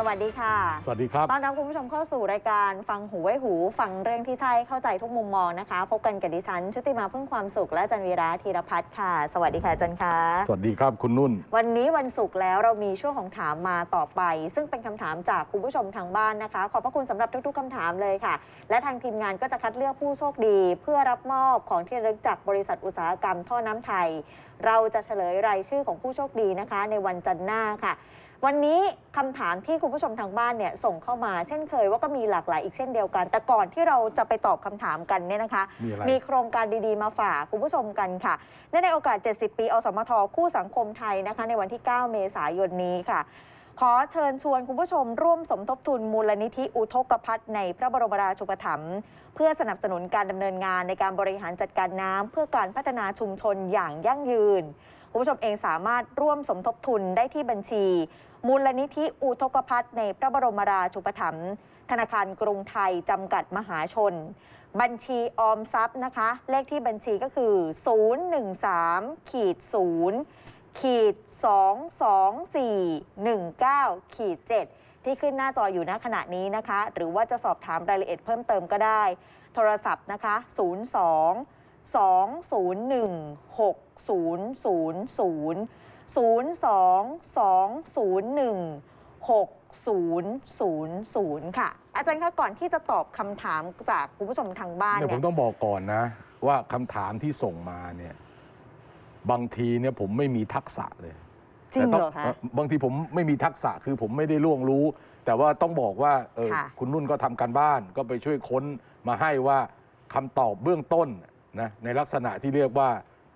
สวัสดีค่ะ สวัสดีครับ ต้อนรับคุณผู้ชมเข้าสู่รายการฟังหูไว้หู ฟังเรื่องที่ใช่เข้าใจทุกมุมมองนะคะ พบกันกับดิฉัน ชุติมาพึ่งความสุขและอาจันวีระธีรพัฒน์ค่ะ สวัสดีค่ะอาจันคะสวัสดีครับคุณนุ่น วันนี้วันศุกร์แล้วเรามีช่วงของถามมาต่อไป ซึ่งเป็นคำถามจากคุณผู้ชมทางบ้านนะคะ ขอบพระคุณสำหรับทุก ๆคำถามเลยค่ะ และทางทีมงานก็จะคัดเลือกผู้โชคดี เพื่อรับมอบของที่ระลึกจากบริษัทอุตสาหกรรมท่อน้ำไทย เราจะเฉลยรายชื่อของผู้โชคดีนะคะ ในวันจันทร์หน้าค่ะ วันนี้คำถามที่คุณผู้ชมทางบ้านเนี่ยส่งเข้ามาเช่นเคยว่าก็มีหลากหลายอีกเช่นเดียวกัน แต่ก่อนที่เราจะไปตอบคำถามกันเนี่ยนะคะมีอะไรมีโครงการดีๆมาฝากคุณผู้ชมกันค่ะเนื่องในโอกาส 70 ปี อสมท คู่สังคมไทยนะคะ ในวันที่ 9 เมษายนนี้ค่ะ ขอเชิญชวนคุณผู้ชมร่วมสมทบทุนมูลนิธิอุทกภัทในพระบรมราชูปถัมภ์เพื่อสนับสนุนการดำเนินงานในการบริหารจัดการน้ำเพื่อการพัฒนาชุมชนอย่างยั่งยืน คุณผู้ชมเองสามารถร่วมสมทบทุนได้ที่บัญชี มูลนิธิอุทกภัทในพระบรมราชูปถัมภ์ธนาคารกรุงไทย จำกัดมหาชน บัญชีออมทรัพย์นะคะ เลขที่บัญชีก็คือ 013ขีด0ขีด22419ขีด7ที่ขึ้นหน้าจออยู่ณขณะนี้นะคะ หรือว่าจะสอบถามรายละเอียดเพิ่มเติมก็ได้ โทรศัพท์นะคะ 02 201 6000 02-201-6000 ค่ะ อาจารย์คะก่อนที่จะตอบคำถามจากคุณผู้ชมทางบ้านเนี่ยผเนี่มยต้องบอกก่อนนะ ว่าคำถามที่ส่งมาเนี่ย บางทีเนี่ยผมไม่มีทักษะเลยจริงแต่ต้เหรอคะบางทีผมไม่มีทักษะคือผมไม่ได้ล่วงรู้ แต่ว่าต้องบอกว่าเออค่ะคุณนุ่นก็ทำการบ้านก็ไปช่วยค้นมาให้ว่าคำตอบเบื้องต้น นะในลักษณะที่เรียกว่า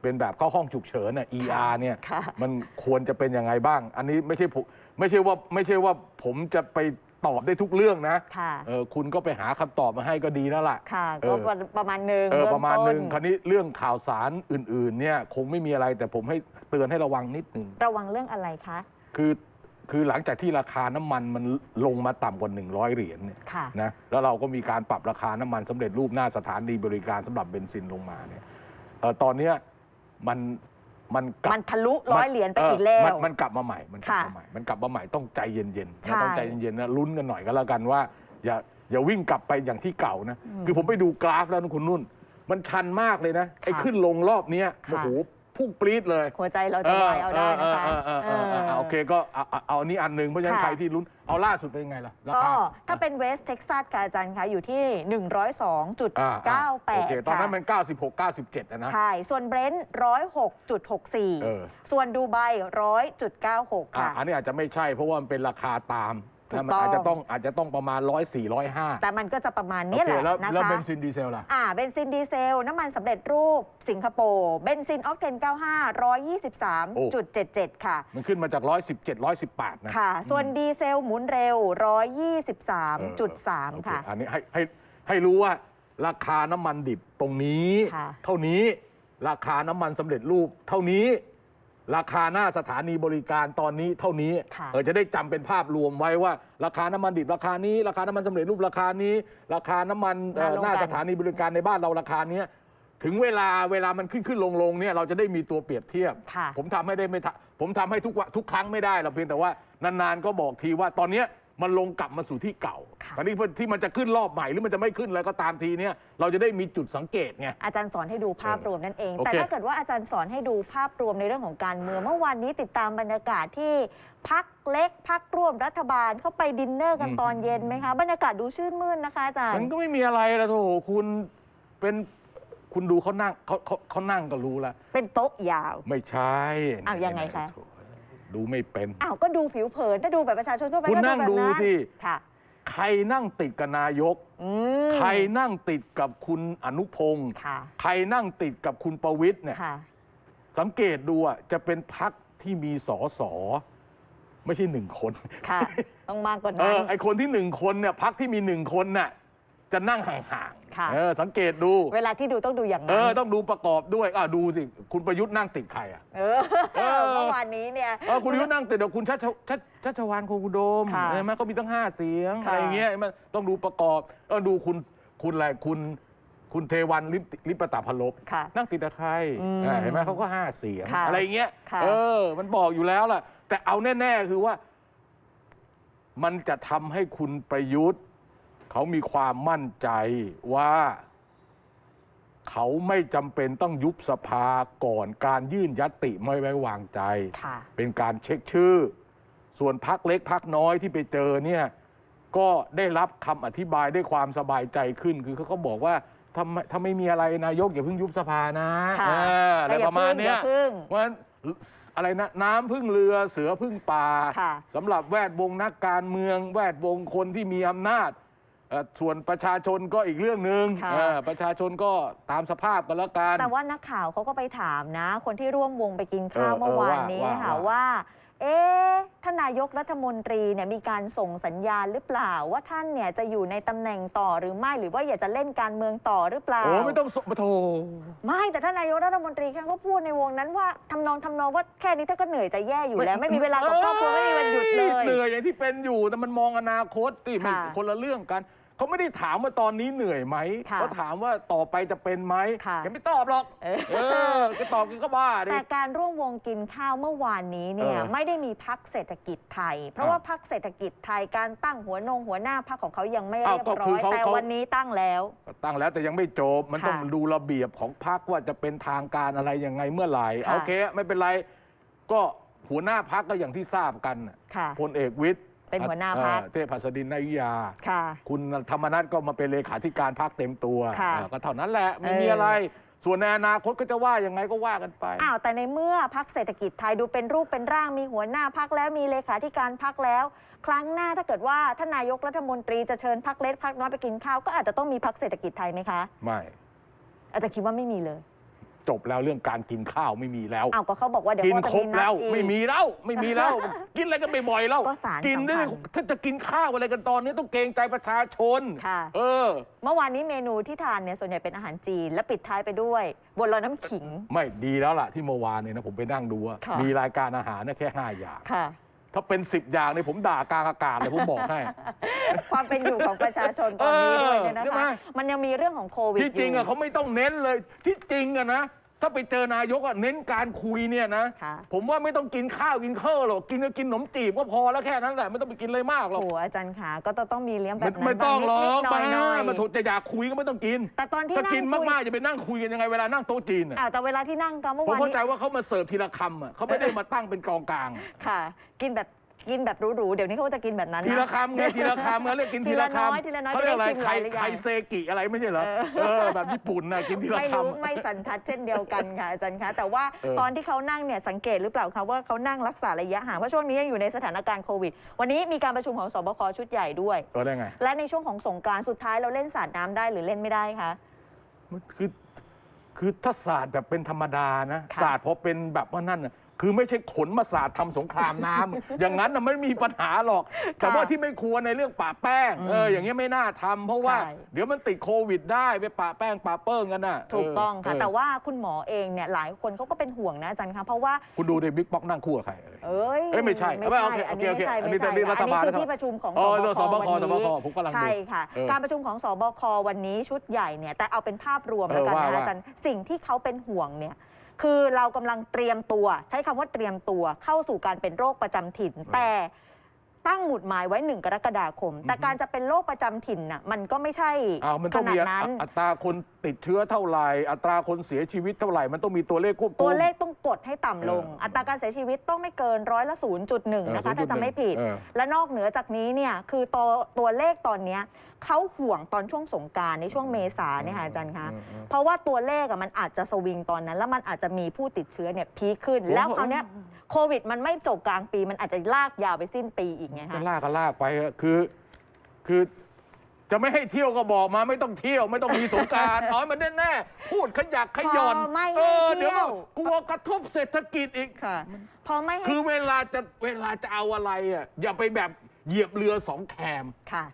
เป็นแบบเข้าห้องฉุกเฉินน่ะ ER เนี่ยค่ะ มันควรจะเป็นยังไงบ้าง อันนี้ไม่ใช่ผมไม่ใช่ว่าไม่ใช่ว่าผมจะไปตอบได้ทุกเรื่องนะค่ะ เออคุณก็ไปหาคำตอบมาให้ก็ดีแล้วล่ะค่ะ เอก็อ ประมาณหนึ่งเออเบื้ประมาณหนึ่งต้คราวนี้เรื่องข่าวสารอื่น ๆ เนี่ย คงไม่มีอะไรแต่ผมให้เตือนให้ระวังนิดนึงระวังเรื่องอะไรคะ คือ คือหลังจากที่ราคาน้ำมันมันลงมาต่ำกว่า 100 เหรียญเนี่ยค่ะ นะแล้วเราก็มีการปรับราคาน้ำมันสำเร็จรูปหน้าสถานีบริการสำหรับเบนซินลงมาเนี่ยเออตอนเนี้ยมันมันกลับ มันทะลุร้อยเหรียญไปอีกเแล้ว มันมันกลับมาใหม่ มันกลับค่ะมาใหม่ มันกลับมาใหม่ต้องใจเย็นๆใช่นะต้องใจเย็นๆนะลุ้นกันหน่อยก็แล้วกันว่า อย่าอย่าวิ่งกลับไปอย่างที่เก่านะอืมคือผมไปดูกราฟแล้วนะคุณนุ่น มันชันมากเลยนะไอ้ค่ะขึ้นลงรอบเนี้ยค่ะ โอ้โห พุ่งปรี๊ดเลยหัวใจเราจะวายเอาได้นะคะเออเออเออเออเออโอเคก็เอาเอาเอาอันนี้อันหนึ่งเพราะฉะนั้นค่ะใครที่ลุ้นเอาล่าสุดเป็นไงล่ะราก็คาถ้าเป็นเวสเท็กซัสค่ะอาจารย์คะอยู่ที่อ่าอ่าโอเค102.98ตอนนั้นค่ะมัน 96 97นะนะ ใช่ ส่วนเบรนท์ร้อยหกจุดหกสี่เออส่วนดูไบร้อยจุดเก้าหกอะค่ะอันนี้อาจจะไม่ใช่เพราะว่ามันเป็นราคาตาม ถูกนะมันต้อง อาจจะต้องอาจจะต้องประมาณ104 105แต่มันก็จะประมาณโอนี้เคแหละแล้วนะแล้วคะเบนซินดีเซลล่ะ อ่าเบนซินดีเซล น้ำมันสำเร็จรูปสิงคโปร์เบนซินออกเทน 95 โอ้ 123.77 ค่ะ มันขึ้นมาจาก117 118นะ ค่ะ ส่วนดีเซลหมุนเร็วเออโอ123.3 เคค่ะ อันนี้ให้ให้ให้รู้ว่าราคาน้ำมันดิบตรงนี้ ค่ะ เท่านี้ราคาน้ำมันสำเร็จรูป เท่านี้ ราคาหน้าสถานีบริการตอนนี้เท่านี้ค่ะ เออจะได้จำเป็นภาพรวมไว้ว่า ราคาน้ำมันดิบราคานี้ ราคาน้ำมันสำเร็จรูปราคานี้ ราคาน้ำมันเอ่อหน้าสถานีบริการในบ้านเราราคาเนี้ยถึงเวลาเวลามันขึ้นขึ้นลงลงเนี่ยเราจะได้มีตัวเปรียบเทียบ ค่ะ ผมทำให้ได้ไม่ทะผมทำให้ทุกวันทุกครั้งไม่ได้หรอกเพียงแต่ว่านานๆก็บอกทีว่าตอนเนี้ย มันลงกลับมาสู่ที่เก่าค่ะตอนนี้ที่มันจะขึ้นรอบใหม่หรือมันจะไม่ขึ้นแล้วก็ตามทีเนี้ยเราจะได้มีจุดสังเกตไง อาจารย์สอนให้ดูภาพรวมนั่นเอง โอเค แต่ถ้าเกิดว่าอาจารย์สอนให้ดูภาพรวมในเรื่องของการเมืองเมื่อวานนี้ติดตามบรรยากาศที่พักเล็กพักร่วมรัฐบาลเข้าไปดินเนอร์กันตอนเย็นไหมคะบรรยากาศดูชื่นมื่นนะคะอาจารมันย์ ก็ไม่มีอะไรละโถคุณเป็นคุณดูเขานั่งเขาเขาเขานั่งก็รู้แล้วเป็นโต๊ะยาว ไม่ใช่อ้าวยังไงคะ โถ ดูไม่เป็น อ้าวก็ดูผิวเผินถ้าดูแบบประชาชนทั่วไปคุณก็นั่งแบบดูนั้นสิ ค่ะ ใครนั่งติดกับนายก อืมใครนั่งติดกับคุณอนุพงศ์ค่ะใครนั่งติดกับคุณประวิทย์เนี่ย ค่ะ สังเกตดูอะจะเป็นพักที่มีสอสอไม่ใช่หนึ่งคน ค่ะ ต้องมากกว่าเอนั้น อไอคนที่หนึ่งคนเนี่ยพักที่มีหนึ่งคนน่ะ จะนั่งห่างค่ะ ๆเออสังเกตดู เวลาที่ดูต้องดูอย่างเอนั้น อต้องดูประกอบด้วยอะดูสิ คุณประยุทธ์นั่งติดใครอะ เออเออ เมื่อวานนี้เนี่ย เออคุณประยุทธ์นั่งติดกับคุณชัชชัชชัชวานคงอุดมค่ะเห็นไหมเขามีตั้งห้าเสียงค่ะ อะไรอย่างเงี้ยเห็นไหมต้องดูประกอบเออดูคุณคุณอะไรคุณ คุณเทวันลิปลิปตาพลบค่ะ นั่งติดกับใครอืมอ่าเห็นไหมเขาก็ห้าเสียง ค่ะอะไรอย่างเงี้ยค่ะ เออ มันบอกอยู่แล้วล่ะ แต่เอาแน่ ๆ คือว่า มันจะทำให้คุณประยุทธ์ เขามีความมั่นใจว่า เขาไม่จำเป็นต้องยุบสภาก่อนการยื่นยัตติไม่ไว้วางใจ ค่ะ เป็นการเช็คชื่อ ส่วนพักเล็กพักน้อยที่ไปเจอเนี่ยก็ได้รับคำอธิบายด้วยความสบายใจขึ้น คือเขาก็บอกว่าถ้าไม่ถ้าไม่มีอะไรนายกอย่าเพิ่งยุบสภานะค่ะเอออะไรแต่อย่าประมาณเนี้ยพึ่งเพราะฉะนั้นอะไรนะน้ำพึ่งเรือเสือพึ่งป่าค่ะ สำหรับแวดวงนักการเมือง แวดวงคนที่มีอำนาจเอ่อ ส่วนประชาชนก็อีกเรื่องหนึ่งค่ะ เออประชาชนก็ตามสภาพกันแล้วกัน แต่ว่านักข่าวเขาก็ไปถามนะ คนที่ร่วมวงไปกินข้าวเออเมื่อวานนี้ว่าค่ะว่า ว่า เอ๊ะท่านนายกรัฐมนตรีเนี่ยมีการส่งสัญญาณหรือเปล่า ว่าท่านเนี่ยจะอยู่ในตำแหน่งต่อหรือไม่หรือว่าอยากจะเล่นการเมืองต่อหรือเปล่า โอ้ไม่ต้องสมาโทไม่แต่ท่านนายกรัฐมนตรีท่านก็พูดในวงนั้นว่าทำนองทำนองว่าแค่นี้ท่านก็เหนื่อยจะแย่อยู่แล้ว ไม่มีเวลากับครอบครัวไม่มีวันหยุดเลยเหนื่อยอย่างที่เป็นอยู่แต่มันมองอนาคตที่ไม่ค่ะ คนละเรื่องกัน เขาไม่ได้ถามว่าตอนนี้เหนื่อยไหมค่ะเขาถามว่าต่อไปจะเป็นไหมค่ะ แกไม่ตอบหรอก เออ เออแก็ตอบแกก็บ้าดิ แต่การร่วมวงกินข้าวเมื่อวานนี้เนี่ยเออไม่ได้มีพักเศรษฐกิจไทย เพราะอ้าวว่าพักเศรษฐกิจไทยการตั้งหัวนงหัวหน้าพักของเขายังไม่อ้าวเรียบก็ร้คืออยเขาแต่เขา วันนี้ตั้งแล้วตั้งแล้วแต่ยังไม่จบ มันค่ะต้องดูระเบียบของพรรคว่าจะเป็นทางการอะไรยังไงเมื่อไหร่ค่ะ โอเค ไม่เป็นไร ก็หัวหน้าพักก็อย่างที่ทราบกันน่ะค่ะ พลเอกวิทย์ เป็นหัวหน้าพรรคเอ่อเทพหัสดินนายุยาค่ะคุณธรรมนัฐก็มาเป็นเลขาธิการพรรคเต็มตัวค่ะเออก็เท่านั้นแหละไม่มีเออออะไรส่วนในอนาคตก็จะว่ายังไงก็ว่ากันไป อ้าว แต่ในเมื่อพักเศรษฐกิจไทยดูเป็นรูปเป็นร่างมีหัวหน้าพักแล้วมีเลขาธิการพักแล้ว ครั้งหน้าถ้าเกิดว่าท่านนายกรัฐมนตรีจะเชิญพักเล็กพักน้อยไปกินข้าวก็อาจจะต้องมีพักเศรษฐกิจไทยไหมคะ ไม่ อาจจะคิดว่าไม่มีเลย จบแล้วเรื่องการกินข้าวไม่มีแล้ว อ้าวก็เขาบอกว่าเดี๋ยวกินเขาจะครบนัดแล้วอีก ไม่มีแล้วไม่มีแล้ว กินอะไรกันบ่อยๆแล้วก็สารกินได้สัมพันธ์ถ้าจะกินข้าวอะไรกันตอนนี้ต้องเกรงใจประชาชน ค่ะ เออ เมื่อวานนี้เมนูที่ทานเนี่ยส่วนใหญ่เป็นอาหารจีน และปิดท้ายไปด้วยบัวลอยน้ำขิง ไม่ดีแล้วล่ะที่เมื่อวานเนี่ยนะผมไปนั่งดูอะค่ะ มีรายการอาหารนะแค่ห้าอย่าง ค่ะ ถ้าเป็นสิบอย่างเนี่ยผมด่ากลางอากาศเลยผมบอกให้ ความเป็นอยู่ของประชาชนตอนนี้ด้วยเนี่ยนะเออใช่ไหม คะมันยังมีเรื่องของโควิดที่จริงยู่อะเขาไม่ต้องเน้นเลยที่จริงอะนะ ถ้าไปเจอนายกอะเน้นการคุยเนี่ยนะ ค่ะผมว่าไม่ต้องกินข้าวกินข้าวหรอกกินก็กินขนมจีบก็พอแล้วแค่นั้นแหละไม่ต้องไปกินอะไรมากหรอกโอ้โหอาจารย์ขาก็จะต้องมีเลี้ยงแบไม่บนั้นไม่ต้องหรอกบ้างนิดๆหน่บ้าอยๆมาถูกจะอยากคุยก็ไม่ต้องกินแต่ตอนที่ถ้านั่งกินคุยมากๆจะไปนั่งคุยกันยังไงเวลานั่งโต๊ะจีนอะอ้าวแต่เวลาที่นั่งกันเมื่อผมวานเข้านี้ใจว่าเขามาเสิร์ฟทีละคำอะเขาไม่ได้มาตั้งเป็นกองกลางอะค่ะ กินแบบ กินแบบหรูๆ เดี๋ยวนี้เขาจะกินแบบนั้นทีนะละคำไงทีละคำไงเรียกกินทีละทีละน้อยคำทีละน้อยเขาเรียกอะไรจะได้ชิมไข่หลายๆอย่างไข่เซกิอะไรไม่ใช่เหรอเออเออแบบญี่ปุ่นนะกินทีละไม่คำรู้อะไม่สันทัดเช่นเดียวกันค่ะอาจารย์คะ แต่ว่าเออ ตอนที่เขานั่งเนี่ยสังเกตหรือเปล่าคะว่าเขานั่งรักษาระยะห่างเพราะช่วงนี้ยังอยู่ในสถานการณ์โควิด วันนี้มีการประชุมของสบคชุดใหญ่ด้วย เออได้ไง และในช่วงของสงกรานต์สุดท้ายเราเล่นสาดน้ำได้หรือเล่นไม่ได้คะ มันคือคือถ้าศาสตร์แบบเป็นธรรมดานะค่ะ ศาสตร์พอเป็นแบบว่านั่นน่ะ คือไม่ใช่ขนมาศาสตร์ทำสงครามน้ำ อย่างนั้นน่ะไม่มีปัญหาหรอก แต่ว่าที่ไม่ควรในเรื่องป่าแป้ง เออ อย่างเงี้ยไม่น่าทำเพราะว่า ใช่ เดี๋ยวมันติดโควิดได้ไปป่าแป้งป่าเปิ้งกันน่ะถูกต้องค่ะ เแต่ว่าคุณหมอเองเนี่ยหลายคนเขาก็เป็นห่วงนะอาจารย์คะเพราะว่า คุณดูในบิ๊กป๊อกนั่งคู่กับใครเอ่ย เอ้ยเอ้ยไม่ใช่ไม่เอาใช่โอเคอันนี้โอเคไม่ใช่อันนี้ไม่ใช่อันนี้รัฐบาลอันนี้คือนะครับที่ประชุมของอ๋อสบคสบควันสบนี้คผมกำลังดูใช่ค่ะ เออการประชุมของสบควันนี้ชุดใหญ่เนี่ยแต่เอาเป็นภาพรวมเออแล้วกันว่านะว่า อาจารย์สิ่งที่เขาเป็นห่วงเนี่ย คือเรากำลังเตรียมตัว ใช้คำว่าเตรียมตัวเข้าสู่การเป็นโรคประจำถิ่น แต่ ตั้งหมุดหมายไว้หนึ่งกรกฎาคม แต่การจะเป็นโรคประจำถิ่นน่ะมันก็ไม่ใช่อ้าวมันขต้องนามีดนั้น อัตราคนติดเชื้อเท่าไหร่อัตราคนเสียชีวิตเท่าไหร่ มันต้องมีตัวเลขควบคุม ตัวเลขต้องกดให้ต่ำลง เอออั อัตราการเสียชีวิตต้องไม่เกินร้อยละ0.1นะคะถ้าจำไม่ผิด เออ และนอกเหนือจากนี้เนี่ยคือตัวตัวเลขตอนเนี้ยเขาห่วงตอนช่วงสงกรารในช่วงเมษาเนี่ยค่ะอาจารย์คะอืมอืมเพราะว่าตัวเลขอะมันอาจจะสวิงตอนนั้น แล้วมันอาจจะมีผู้ติดเชื้อเนี่ยพีคขึ้น โอ้โห แล้วคราวเนี้ย โควิดมันไม่จบกลางปี มันอาจจะลากยาวไปสิ้นปีอีกไงก็คะลากก็ลากไปอะคือ คือจะไม่ให้เที่ยวก็บอกมาไม่ต้องเที่ยวไม่ต้องมีสงกรารเอาให้มันแน่ๆพูดขยักขย่อนพอไม่เอให้อเดี๋ยวเที่ก็ยว กลัวกระทบเศรษฐกิจอีก ค่ะ พอไม่ให้คือเวลาจะเวลาจะเอาอะไรอะอย่าไปแบบเหยียบเรือสองแคม ค่ะ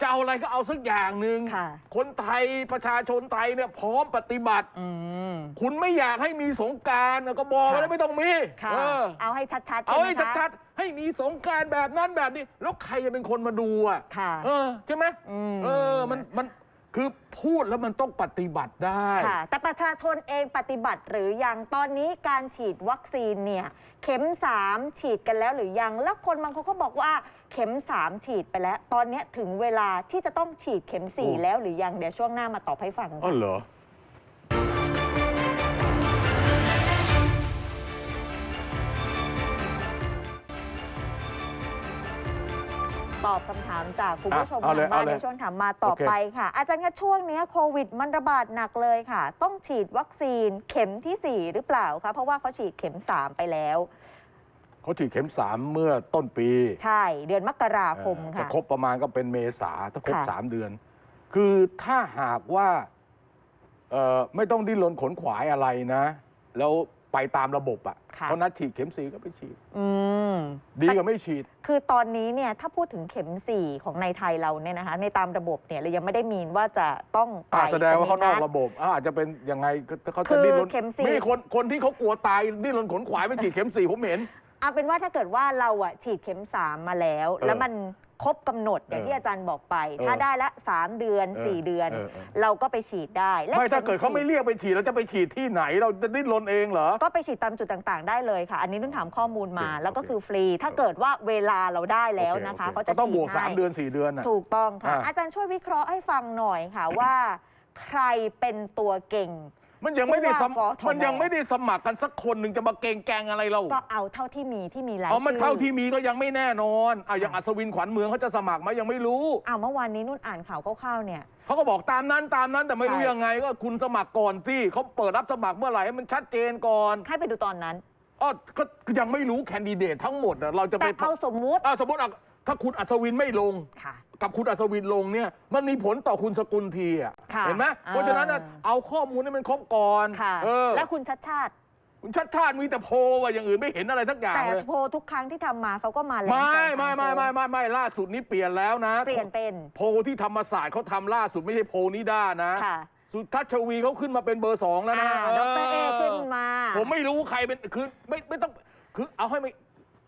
จะเอาอะไรก็เอาสักอย่างหนึ่งค่ะ คนไทยประชาชนไทยเนี่ยพร้อมปฏิบัติ อืม คุณไม่อยากให้มีสงกรารก็บอกค่ะ แล้วไม่ต้องมีค่ะ เออเอาให้ชัดๆเอาใช่ไหมให้คะชัดๆให้มีสงกรารแบบนั้นแบบนี้ แล้วใครจะเป็นคนมาดูอะค่ะ เออใช่ไหมอืม เออมันมันคือพูดแล้วมันต้องปฏิบัติได้ ค่ะ แต่ประชาชนเองปฏิบัติหรือยังตอนนี้การฉีดวัคซีนเนี่ย เข็ม 3 ฉีดกันแล้วหรือยัง แล้วคนบางคนก็บอกว่าเข็ม 3 ฉีดไปแล้ว ตอนนี้ถึงเวลาที่จะต้องฉีดเข็มโอ้4แล้วหรือยัง เดี๋ยวช่วงหน้ามาตอบให้ฟังอ๋อเหรอ ตอบคำถามจากคุณผู้ชมอะเอาเลยทางบ้านเอาเลยในช่วงถามมาต่อโอเคไปค่ะ อาจารย์คะช่วงเนี้ยโควิดมันระบาดหนักเลยค่ะ ต้องฉีดวัคซีนเข็มทีสี่ 4 หรือเปล่าคะเพราะว่าเขาฉีดเข็ม 3 ไปแล้วเขาฉีดเข็มสามเมื่อต้นปี ใช่ เดือนมกราคมเอ่อจะค่ะครบประมาณก็เป็นเมษาถ้าครบค่ะสามเดือน คือถ้าหากว่าเอ่อไม่ต้องดิ้นรนขนขวายอะไรนะ แล้ว ไปตามระบบอะค่ะ เขานัดฉีดเข็มสีก็ไปฉีด อืม ดีกว่าไม่ฉีด คือตอนนี้เนี่ยถ้าพูดถึงเข็ม 4 ของในไทยเราเนี่ยนะคะในตามระบบเนี่ยเรายังไม่ได้มีนว่าจะต้องไปอ่าแสดงว่าเขานอกจะมีระบบอ่าอาจจะเป็นยังไงก็เขาคืจะอดิ้นรนเข็มสี่ มีคนคนที่เขากลัวตายดิ้นรนขนขวายไปฉีดเข็มสี่ผมเห็น เอาเป็นว่าถ้าเกิดว่าเราอะฉีดเข็ม 3 มาแล้วเออแล้วมัน ครบกำหนดอย่างเออที่อาจารย์บอกไปเออถ้าได้ละ 3 เดือนเออ4เดือน เออเออ เราก็ไปฉีดได้และไม่ถ้าเกิดเขาไม่ข็สี่เรียกไปฉีด แล้วจะไปฉีดที่ไหนเราจะดิ้นรนเองเหรอ ก็ไปฉีดตามจุดต่างๆ ได้เลยค่ะ อันนี้ต้องถามข้อมูลมา โอเคแล้วก็โอเคคือฟรี ถ้าเกิดว่าเวลาเราได้แล้วนะคะโอเขาเโอจะก็ต้องบวกฉีสามให้เดือนสี่เดือนน่ะ ถูกต้องค่ะ อ่าอาจารย์ช่วยวิเคราะห์ให้ฟังหน่อยค่ะว่า ใครเป็นตัวเก่ง มันยังไม่ได้สมผู้ว่ากทม มันยังไม่ได้สมัครกันสักคนหนึ่งจะมาเกงแกงอะไรเราก็เอาเท่าที่มีที่มีรายเอามันชื่อเท่าที่มีก็ยังไม่แน่นอนอะอย่างอัศวินขวัญเมืองเขาจะสมัครไหมยังไม่รู้ อ้าวเมื่อวานนี้นุ่นอ่านข่าวคร่าวๆเนี่ย เขาก็บอกตามนั้นตามนั้นแต่ไม่รู้ใช่ ยังไงก็คุณสมัครก่อนที่เขาเปิดรับสมัครเมื่อไหร่ให้มันชัดเจนก่อนให้ไปดูตอนนั้นอ๋อก็ยังไม่รู้แคนดิเดตทั้งหมดอะเราจะไปแต่เอาสมมุติ อะสมมติอะ ถ้าคุณอัศวินไม่ลง ค่ะ กับคุณอัศวินลงเนี่ยมันมีผลต่อคุณสกุลทีอะค่ะเห็นไหมอ่า เพราะฉะนั้นน่ะเอาข้อมูลให้มันครบก่อนค่ะ เออและคุณชัดชาติ คุณชัดชาติมีแต่โพลว่ะอย่างอื่นไม่เห็นอะไรสักอย่างแต่เลย โพลทุกครั้งที่ทำมาเขาก็มาแรงไม่ใจไม่ไม่ไม่ไม่ไม่ล่าสุดนี้เปลี่ยนแล้วนะ เปลี่ยนเป็น โพลที่ธรรมศาสตร์เขาทำล่าสุดไม่ใช่โพลนิด้านะ ค่ะสุทัศน์ชวีเขาขึ้นมาเป็นเบอร์สองแล้วอ่านะดรเอขึ้นมา ผมไม่รู้ใครเป็นคือไม่ไม่ต้องคือเอาให้ไม่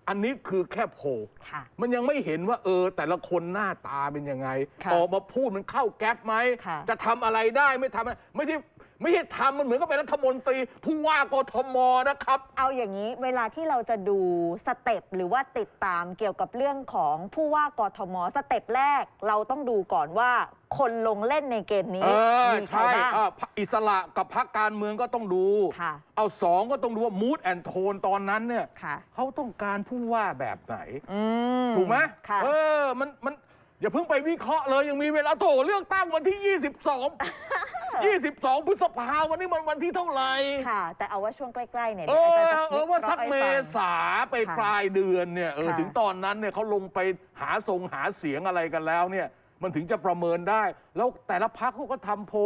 อันนี้คือแค่โพลค่ะ มันยังไม่เห็นว่าเออ แต่ละคนหน้าตาเป็นยังไง ค่ะออกมาพูดมันเข้าแก๊ปไหม ค่ะ จะทำอะไรได้ไม่ทำอะไรไม่ใช่ ไม่ใช่ทำมันเหมือนกับเป็นรัฐมนตรีผู้ว่ากทมนะครับ เอาอย่างนี้เวลาที่เราจะดูสเต็ปหรือว่าติดตามเกี่ยวกับเรื่องของผู้ว่ากทมสเต็ปแรก เราต้องดูก่อนว่าคนลงเล่นในเกมนี้เออมีใครใช่บ้าง เอออิสระกับพรรคการเมืองก็ต้องดู ค่ะเอาสองก็ต้องดูว่ามูดแอนโทนตอนนั้นเนี่ยค่ะ เขาต้องการผู้ว่าแบบไหน อืมถูกไหมค่ะ เออ มัน มัน อย่าเพิ่งไปวิเคราะห์เลยยังมีเวลาโถเลือกตั้งวันที่ 22 22 พฤษภาวันนี้มันวันที่เท่าไหร่ ค่ะ แต่เอาว่าช่วงใกล้ๆเนี่ยเอเดี๋ยวอาจารย์อจะเออว่าสักเมวิคราะห์ให้ฟังษาไปค่ะปลายเดือนเนี่ยเออค่ะ ถึงตอนนั้นเนี่ยเขาลงไปหาทรงหาเสียงอะไรกันแล้วเนี่ยมันถึงจะประเมินได้ แล้วแต่ละพักเขาก็ทำโพล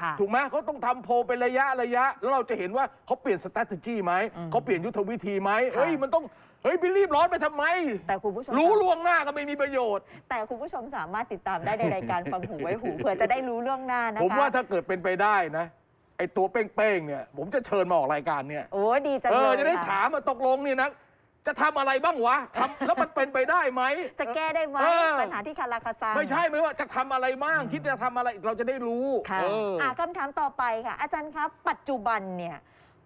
ค่ะ ถูกไหมเขาต้องทำโพลเป็นระยะระยะ แล้วเราจะเห็นว่าเขาเปลี่ยนส t r a t e g y ไหมเขาเปลี่ยนยุทธวิธีไหมค่ะเฮ้ยมันต้อง เฮ้ยไปรีบร้อนไปทำไม แต่คุณผู้ชมรู้ล่วงหน้าก็ไม่มีประโยชน์ แต่คุณผู้ชมสามารถติดตามได้ในรายการฟังหูไว้หูเผื่อจะได้รู้เรื่องหน้านะคะผมว่าถ้าเกิดเป็นไปได้นะไอตัวเป้งๆเนี่ย ผมจะเชิญมาออกรายการเนี่ยโอ้ดีจังเอเลอยจะได้ค่ถามมาตกลงเนี่ยนะจะทำอะไรบ้างวะทำแล้วมันเป็นไปได้ไหม จะแก้ได้ไหมเออปัญหาที่คาราคาซังไม่ใช่ไหมว่าจะทำอะไรบ้างคิดจะทำอะไรเราจะได้รู้ค่ะเออออะคำถามต่อไปค่ะ อาจารย์ครับ ปัจจุบันเนี่ย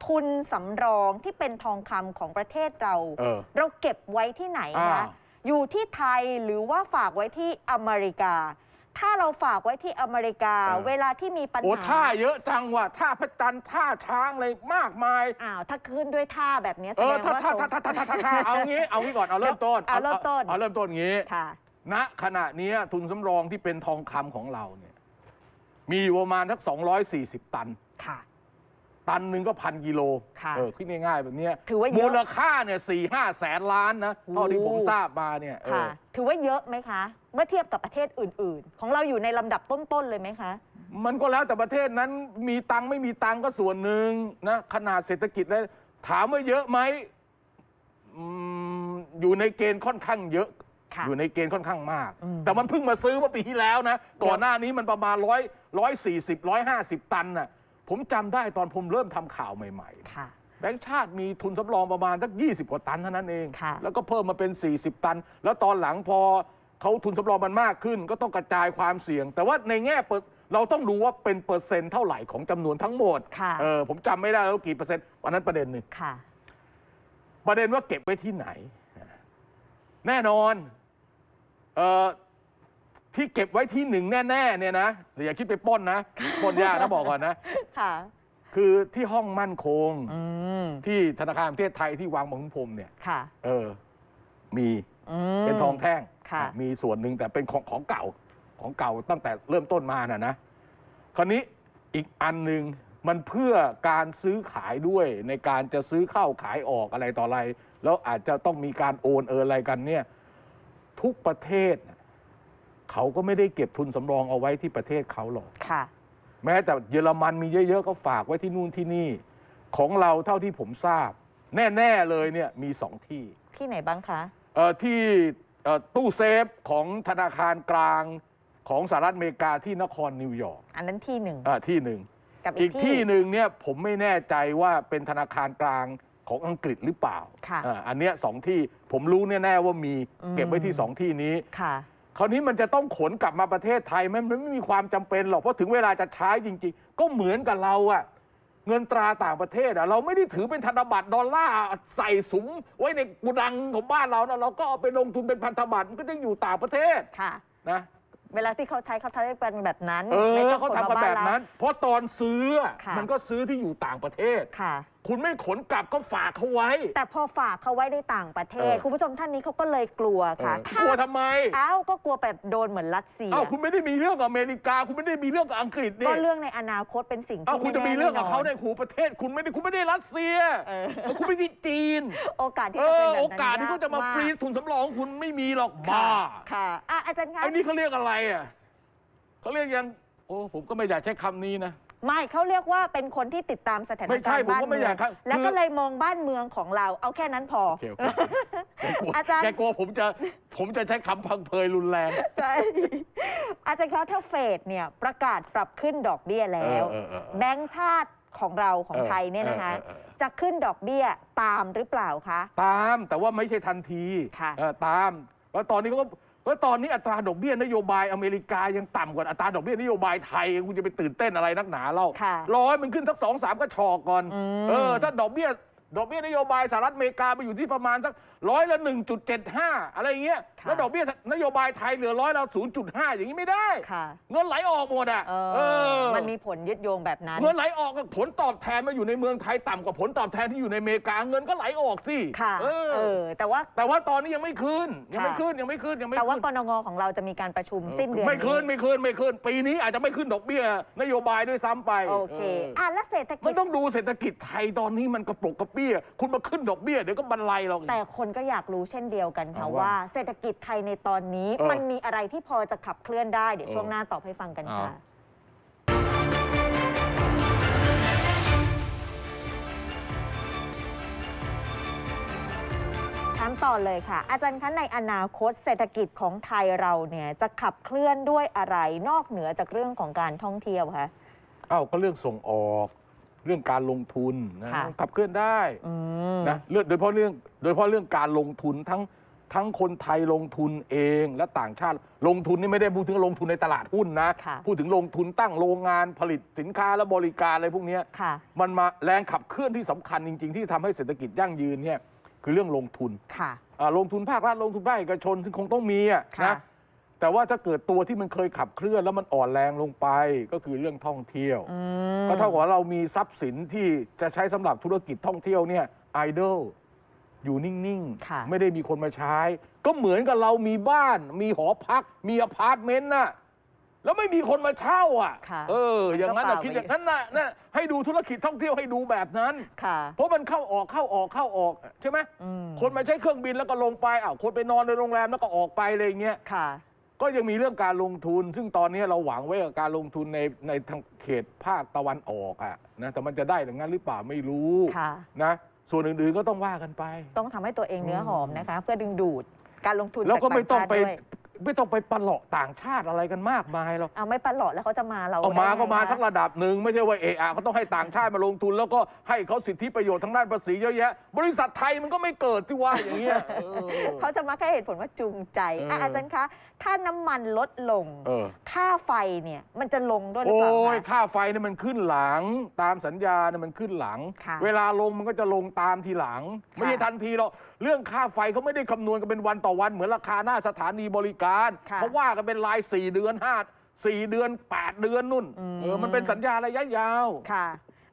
ทุนสำรองที่เป็นทองคำของประเทศเรา เออ เราเก็บไว้ที่ไหนอ่าคะอยู่ที่ไทยหรือว่าฝากไว้ที่อเมริกา ถ้าเราฝากไว้ที่อเมริกาเวลาที่มีปัญโอ้หาท่าเยอะจังว่ะท่าพระจันทร์ท่าช้างอะไรมากมาย อ้าวถ้าขึ้นด้วยท่าแบบนี้แสเอดองท่าว่าท่าสงท่าท่าท่าท่าท่าเอางี้เอางี้ก่อนเอาเริ่มต้นเอาเริ่มต้นเอาเริ่มต้นงี้ ค่ะ ณขณะเนี้ยทุนสำรองที่เป็นทองคำของเราเนี่ยมีอยู่ประมาณทัก 240 ตัน ค่ะ ตันหนึ่งก็พันกิโลค่ะเออคิดง่ายๆแบบเนี้ยถือว่าเยอะ มูลค่าเนี่ยสี่ห้าแสนล้านนะเท่าที่ผมโอ้ทราบมาเนี่ยเอค่ะ อ ถือว่าเยอะไหมคะ เมื่อเทียบกับประเทศอื่น ๆ ของเราอยู่ในลำดับต้น ๆ เลยไหมคะ มันก็แล้วแต่ประเทศนั้นมีตังค์ไม่มีตังค์ก็ส่วนหนึ่งนะขนาดเศรษฐกิจแล้วถามว่าเยอะไหมอืมอยู่ในเกณฑ์ค่อนข้างเยอะ ค่ะอยู่ในเกณฑ์ค่อนข้างมาก อืมแต่มันเพิ่งมาซื้อเมื่อปีที่แล้วนะ ก่อนหน้านี้มันประมาณร้อยร้อยสี่สิบร้อยห้าสิบตันน่ะ ผมจำได้ตอนผมเริ่มทำข่าวใหม่ๆ ค่ะ แบงค์ชาติมีทุนสำรองประมาณสัก 20 กว่าตันเท่านั้นเอง ค่ะ แล้วก็เพิ่มมาเป็น 40 ตัน แล้วตอนหลังพอเขาทุนสำรองมันมากขึ้น ก็ต้องกระจายความเสี่ยง แต่ว่าในแง่เปิดเราต้องดูว่าเป็นเปอร์เซ็นต์เท่าไหร่ของจำนวนทั้งหมด ค่ะ เออผมจำไม่ได้แล้วกี่เปอร์เซ็นต์วันนั้นประเด็นหนึ่ง ค่ะ ประเด็นว่าเก็บไว้ที่ไหน แน่นอนเออ ที่เก็บไว้ที่หนึ่งแน่ๆเนี่ยนะอย่าคิดไปปล้นนะปล้นยากนะบอกก่อนนะ ค่ะ คือที่ห้องมั่นคง อืม ที่ธนาคารแห่งประเทศไทยที่วางบางขุนพรมเนี่ย ค่ะเออ มีอืม เป็นทองแท่งค่ะอะ มีส่วนหนึ่งแต่เป็นของของเก่าของเก่าตั้งแต่เริ่มต้นมาน่ะนะคราวนี้อีกอันหนึ่งมันเพื่อการซื้อขายด้วยในการจะซื้อเข้าขายออกอะไรต่ออะไร แล้วอาจจะต้องมีการโอนเอออะไรกันเนี่ย ทุกประเทศน่ะ เขาก็ไม่ได้เก็บทุนสำรองเอาไว้ที่ประเทศเขาหรอก ค่ะ แม้แต่เยอรมันมีเยอะๆก็ฝากไว้ที่นู่นที่นี่ ของเราเท่าที่ผมทราบ แน่ๆเลยเนี่ยมีสองที่ที่ไหนบ้างคะ เอ่อที่เอ่อตู้เซฟของธนาคารกลางของสหรัฐอเมริกาที่นครนิวยอร์กอันนั้นที่หนึ่งอ่าที่หนึ่ง กับอีอีกกที่หนึ่งเนี่ยผมไม่แน่ใจว่าเป็นธนาคารกลางของอังกฤษหรือเปล่าค่ะ อ่าอันเนี้ยสองที่ผมรู้แน่ๆว่ามีอืมเก็บไว้ที่สองที่นี้ ค่ะ คราวนี้มันจะต้องขนกลับมาประเทศไทยไหมมันไม่มีความจำเป็นหรอกเพราะถึงเวลาจะใช้จริง ๆ ก็เหมือนกับเราอะเงินตราต่างประเทศอะเราไม่ได้ถือเป็นธนบัตรดอลลาร์ใส่สุมไว้ในกุดังของบ้านเรานะเราก็เอาไปลงทุนเป็นพันธบัตรมันก็จะอยู่ต่างประเทศค่ะ นะ เวลาที่เขาใช้เขาใช้เป็นแบบนั้นเอไม่อต้องเขาขทำกันแบบมานั้น เพราะตอนซื้ออะค่ะ มันก็ซื้อที่อยู่ต่างประเทศ ค่ะ คุณไม่ขนกลับก็ฝากเขาไว้ แต่พอฝากเขาไว้ในต่างประเทศ เออ คุณผู้ชมท่านนี้เขาก็เลยกลัวเอค่ะอกลัวทำไมอ้าวก็กลัวแบบโดนเหมือนรัสเซีย อ้าวคุณไม่ได้มีเรื่องกับอเมริกา คุณไม่ได้มีเรื่องกับอังกฤษก็นี่เรื่องในอนาคตเป็นสิ่งที่อ้าวคุณจะมีไแน่เรื่องกับเขาแน่ในนนหูประเทศ คุณไม่ได้คุณไม่ได้รัสเซียเออเออคุณไม่ใช่จีน โอกาสที่เอจะเป็นอแบบนั้นโอกาสที่เขาจะมาฟรีซทุนสำรองคุณไม่มีหรอกบ้า ค่ะอะอาจารย์คะ ไอ้นี่เขาเรียกอะไรอะเขาเรียกยัง โอ้ผมก็ไม่อยากใช้คำนี้นะ ไม่เขาเรียกว่าเป็นคนที่ติดตามสถานไม่ใช่การณ์ผมบ้านก็ไม่เมืออยางกครับแล้วคือก็เลยมองบ้านเมืองของเรา เอาแค่นั้นพอ โอเคโอเคแกกลัวอาจารย์ แกกลัวผมจะผมจะใช้คำพังเพยรุนแรง ใช่อาจารย์คะถ้าเฟดเนี่ยประกาศปรับขึ้นดอกเบี้ยแล้ว เออเออเออแบงก์ชาติของเราของเออไทยเนี่ยนะคะเออเออเออจะขึ้นดอกเบี้ยตามหรือเปล่าคะ ตามแต่ว่าไม่ใช่ทันทีค่ะ เออตาม แล้วตอนนี้เขาก็ แล้วตอนนี้อัตราดอกเบี้ยนโยบายอเมริกายังต่ำกว่าอัตราดอกเบี้ยนโยบายไทย คุณจะไปตื่นเต้นอะไรนักหนาเล่าค่ะร้อยมันขึ้นสักสองสามก็ชอกก่อนอืมเออ ถ้าดอกเบี้ย ดอกเบี้ยนโยบายสหรัฐอเมริกาไปอยู่ที่ประมาณสักร้อยละหนึ่งจุดเจ็ดห้าอะไรอย่างเงี้ยค่ะแล้วดอกเบี้ยนโยบายไทยเหลือร้อยละศูนย์จุดห้าอย่างนี้ไม่ได้ค่ะเงินไหลออกหมดอะเอเอออมันมีผลยึดโยงแบบนั้น เงินไหลออกกับผลตอบแทนมาอยู่ในเมืองไทยต่ำกว่าผลตอบแทนที่อยู่ในอเมริกาเงินก็ไหลออกสิค่ะเออเออแต่ว่าแต่ว่าตอนนี้ยังไม่คืนยังไม่ค่ะคืนยังไม่คืนยังไม่แต่ว่าคืนกรงของเราจะมีการประชุมสิ้นเดือนไม่คืนนี้ไม่คืนไม่คืนปีนี้อาจจะไม่ขึ้นดอกเบี้ยนโยบายด้วยซ้ำไปโอเคอะแล้วเศรษฐกิมัจนต้องดูเศรษฐกิจไทยตอนนี้มันกระปรกกระเปี้ย คุณมาขึ้นดอกเบี้ยเดี๋ยวก็บันไลหรอกแต่คนก็อยากรู้เช่นเดียวกันค่ะเอาว่า ว่าเศรษฐกิจไทยในตอนนี้ เออมันมีอะไรที่พอจะขับเคลื่อนได้ เดี๋ยวเออช่วงหน้าตอบให้ฟังกันค่ะเอาถามต่อเลยค่ะ อาจารย์คะในอนาคตเศรษฐกิจของไทยเราเนี่ยจะขับเคลื่อนด้วยอะไรนอกเหนือจากเรื่องของการท่องเที่ยวคะ เอ้าก็เรื่องส่งออก เรื่องการลงทุนนะค่ะ ขับเคลื่อนได้อืม นะเรื่องโดยเฉพาะเรื่องโดยเฉพาะเรื่องการลงทุนทั้งทั้งคนไทยลงทุนเองและต่างชาติลงทุนนี่ไม่ได้พูดถึงลงทุนในตลาดหุ้นนะ ค่ะ พูดถึงลงทุนตั้งโรงงานผลิตสินค้าและบริการอะไรพวกเนี้ย ค่ะ มันมาแรงขับเคลื่อนที่สำคัญจริง ๆ ที่ทำให้เศรษฐกิจยั่งยืนเนี่ยคือเรื่องลงทุนค่ะ อ่าลงทุนภาครัฐลงทุนภาคเอกชนซึ่งคงต้องมีอะค่ะ นะ แต่ว่าถ้าเกิดตัวที่มันเคยขับเคลื่อนแล้วมันอ่อนแรงลงไปก็คือเรื่องท่องเที่ยวอืมก็เท่ากับว่าเรามีทรัพย์สินที่จะใช้สำหรับธุรกิจท่องเที่ยวเนี่ยไอดอลอยู่นิ่งค่ะๆไม่ได้มีคนมาใช้ ก็เหมือนกับเรามีบ้าน มีหอพัก มีอพาร์ตเมนต์น่ะแล้วไม่มีคนมาเช่าอะค่ะเออ อย่างนั้นมันน่ะก็เปล่าคิดอย่างนั้นน่ะนะให้ดูธุรกิจท่องเที่ยวให้ดูแบบนั้นค่ะเพราะมันเข้าออกเข้าออกเข้าออกใช่ไหมอืมคนมาใช้เครื่องบินแล้วก็ลงไปอ้าวคนไปนอนในโรงแรมแล้วก็ออกไปอะไรอย่างเงี้ยค่ะ ก็ยังมีเรื่องการลงทุน ซึ่งตอนนี้เราหวังไว้กับการลงทุนในในทางเขตภาคตะวันออกอะนะแต่มันจะได้อย่างนั้นหรือเปล่าไม่รู้ค่ะ นะส่วนอื่นๆก็ต้องว่ากันไป ต้องทำให้ตัวเองเนื้อหอมนะคะ เพื่อดึงดูดการลงทุนแล้วก็จากไม่ต้องไปต่างชาติด้วย ไม่ต้องไปประหลาะต่างชาติอะไรกันมากมายหรอกเอาไม่ปันหลอดแล้วเขาจะมาเราเอามาได้ไงก็มาคะสักระดับหนึ่งไม่ใช่ว่าเอะอะก็ต้องให้ต่างชาติมาลงทุน แล้วก็ให้เขาสิทธิประโยชน์ทางด้านภาษีเยอะแยะ บริษัทไทยมันก็ไม่เกิดที่ว่าอย่างเงี้ยเออ เขาจะมาแค่เหตุผลว่าจูงใจเอออะอาจารย์คะ ถ้าน้ำมันลดลง เออ ค่าไฟเนี่ยมันจะลงด้วยหรือโอ้เปล่ายคะ ค่าไฟเนี่ยมันขึ้นหลังตามสัญญาเนี่ยมันขึ้นหลัง ค่ะเวลาลงมันก็จะลงตามทีหลัง ไม่ใช่ทันทีหรอก เรื่องค่าไฟเขาไม่ได้คำนวณกันเป็นวันต่อวันเหมือนราคาหน้าสถานีบริการค่ะเขาว่ากันเป็นราย 4 เดือน5 4 เดือน 8 เดือนนู่นอืม เออมันเป็นสัญญาระยะยาว ค่ะ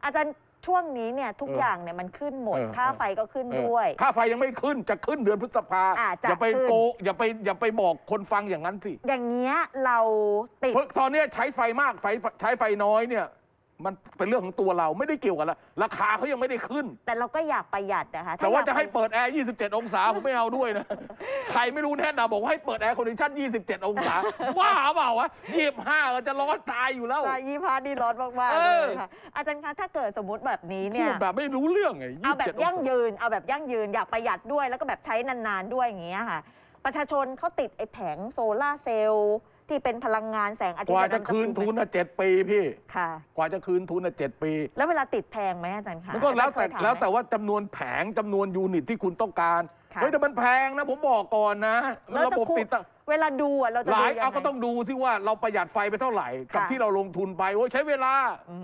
อาจารย์ช่วงนี้เนี่ยทุกเออออย่างเนี่ยมันขึ้นหมด เออค่าไฟก็ขึ้นเออด้วย ค่าไฟยังไม่ขึ้นจะขึ้นเดือนพฤษภาอะจะอย่าไปขึ้น โกอย่าไปอย่าไปบอกคนฟังอย่างนั้นสิ อย่างเงี้ยเราติด เพราะตอนเนี้ยใช้ไฟมากไฟใช้ไฟน้อยเนี่ย มันเป็นเรื่องของตัวเราไม่ได้เกี่ยวกันละราคาเขายังไม่ได้ขึ้น แต่เราก็อยากประหยัดนะคะแต่ว่าอยกจะให้เปิดแอร์ 27 องศา ผมไม่เอาด้วยนะ ใครไม่รู้แน่นำบอกว่าให้เปิดแอร์คอนดิชัน27 องศา ว่าเปล่าวะ25ก็จะร้อนตายอยู่แล้วใช่ยี่ห้านี่ร้อนมากเอๆเลอ ยค่ะอาจารย์คะถ้าเกิดสมมติแบบนี้พูเนี่ยดแบบไม่รู้เรื่องไงเอาแบบ27 ยั่งองศายืน เอาแบบยั่งยืน อยากประหยัดด้วย แล้วก็แบบใช้นานๆด้วยอย่างเงี้ยค่ะ ประชาชนเขาติดไอ้แผงโซลาร์เซลล์ที่เป็นพลังงานแสงอาทิตกย์ว่าจะเยคืนทุนอะ7ปีพี่ ค่ะ กว่าจะคืนทุนอะ7ปี แล้วเวลาติดแพงไหมอาจารย์คะมันก็แล้วแต่อาจารย์เคยถามไหม แล้วแต่ว่าจำนวนแผงจำนวนยูนิตที่คุณต้องการ ค่ะเฮ้ยแต่มันแพงนะผมบอกก่อนนะ แล้วระจะบบคุ้มติดตั้ง เวลาดูอะเราจะหดูลายยังเอาไง ก็ต้องดูสิว่าเราประหยัดไฟไปเท่าไหร่ กับค่ะ ที่เราลงทุนไปโอ้ยใช้เวลา อื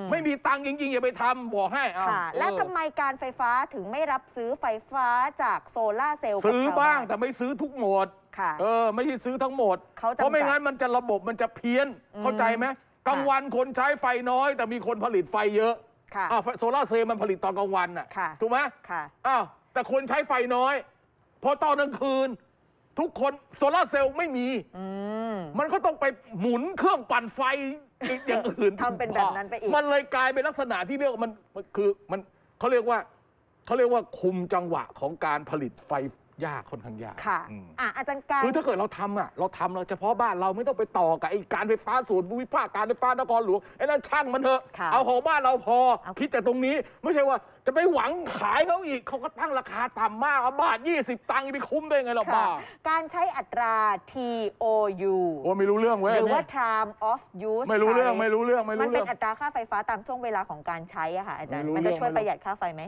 ม ไม่มีตังค์จริงๆ อย่าไปทำบอกให้เอาค่ะ แล้วเออทำไมการไฟฟ้าถึงไม่รับซื้อไฟฟ้าจากโซลาร์เซลล์กับซื้อชวบ้างนแต่ไม่ซื้อทุกหมด ค่ะ เออ ไม่ใช่ซื้อทั้งหมด เขาจำกัดเพราะไม่งั้นมันจะระบบมันจะเพี้ยนอืมเข้าใจไหมกลางวันคนใช้ไฟน้อย แต่มีคนผลิตไฟเยอะค่ะอ้าวไฟโซลาร์เซลล์มันผลิตตอนกลางวันน่ะค่ะ ถูกไหมค่ะ อ้าวแต่คนใช้ไฟน้อย พอตอนกลางคืน ทุกคนโซลาร์เซลล์ไม่มี อืม มันก็ต้องไปหมุนเครื่องปั่นไฟอีกอย่างอื่นทำเป็นแบบนั้นไปอีก มันเลยกลายเป็นลักษณะที่เรียกว่ามันมันคือมันเขาเรียกว่าเขาเรียกว่าคุมจังหวะของการผลิตไฟ ยากค่อนข้างยากค่ะอืมอะอาจารย์การ คือถ้าเกิดเราทำอะเราทำเราเฉพาะบ้านเราไม่ต้องไปต่อกับไอ้การไฟฟ้าส่วนภูมิภาคการไฟฟ้านครหลวงไอ้นั่นช่างมันเถอะค่ะเอาของบ้านเราพอ เอา คิดแต่ตรงนี้ไม่ใช่ว่าจะไปหวังขายเขาอีกเขาก็ตั้งราคาต่ำมากอะบาท20 ตังค์จะไปคุ้มได้ไงล่ะค่ะบ้าการใช้อัตรา TOU โอ้ไม่รู้เรื่องเว้ยหรือว่าเนี่ย time of use ไม่รู้เรื่อง tariff ไม่รู้เรื่องไม่มันรู้เป็เรื่นอง อัตราค่าไฟฟ้าตามช่วงเวลาของการใช้อะค่ะอาจารย์ ไม่รู้มันจะเรื่องช่วยไม่รู้ประหยัดค่าไฟไหม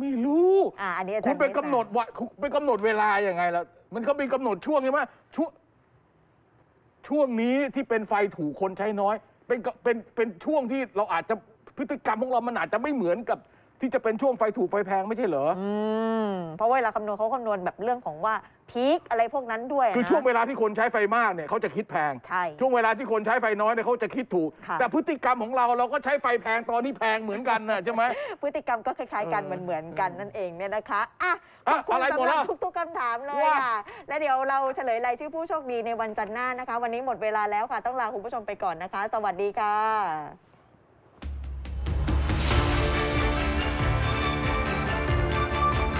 ไม่รู้อ่าอันนี้อาจารคุย์ณไปม่กำหนดว่าคุณไปกำหนดเวลาอย่างไงล่ะมันก็มีกำหนดช่วงใช่ไหมช่วงช่วงนี้ที่เป็นไฟถูกคนใช้น้อย เป็นก็เป็นเป็นช่วงที่เราอาจจะพฤติกรรมของเรามันอาจจะไม่เหมือนกับ ที่จะเป็นช่วงไฟถูกไฟแพงไม่ใช่เหรอ อืมเพราะเวลาคำนวณเขาคำนวณแบบเรื่องของว่าพีคอะไรพวกนั้นด้วยคือนะช่วงเวลาที่คนใช้ไฟมากเนี่ยเขาจะคิดแพง ใช่ ช่วงเวลาที่คนใช้ไฟน้อยเนี่ยเขาจะคิดถูก ค่ะ แต่พฤติกรรมของเราเราก็ใช้ไฟแพงตอนที่แพงเหมือนกันนะใช่ไหม พฤติกรรมก็คล้ายๆกันเออเหมือนเหมือนๆกันนั่นเองเนี่ยนะคะอะอะขบคุณอะไรหมดสำหแล้รับวทุกๆคำถามเลยว่า ค่ะ และเดี๋ยวเราเฉลยรายชื่อผู้โชคดีในวันจันทร์หน้านะคะ วันนี้หมดเวลาแล้วค่ะ ต้องลาคุณผู้ชมไปก่อนนะคะ สวัสดีค่ะ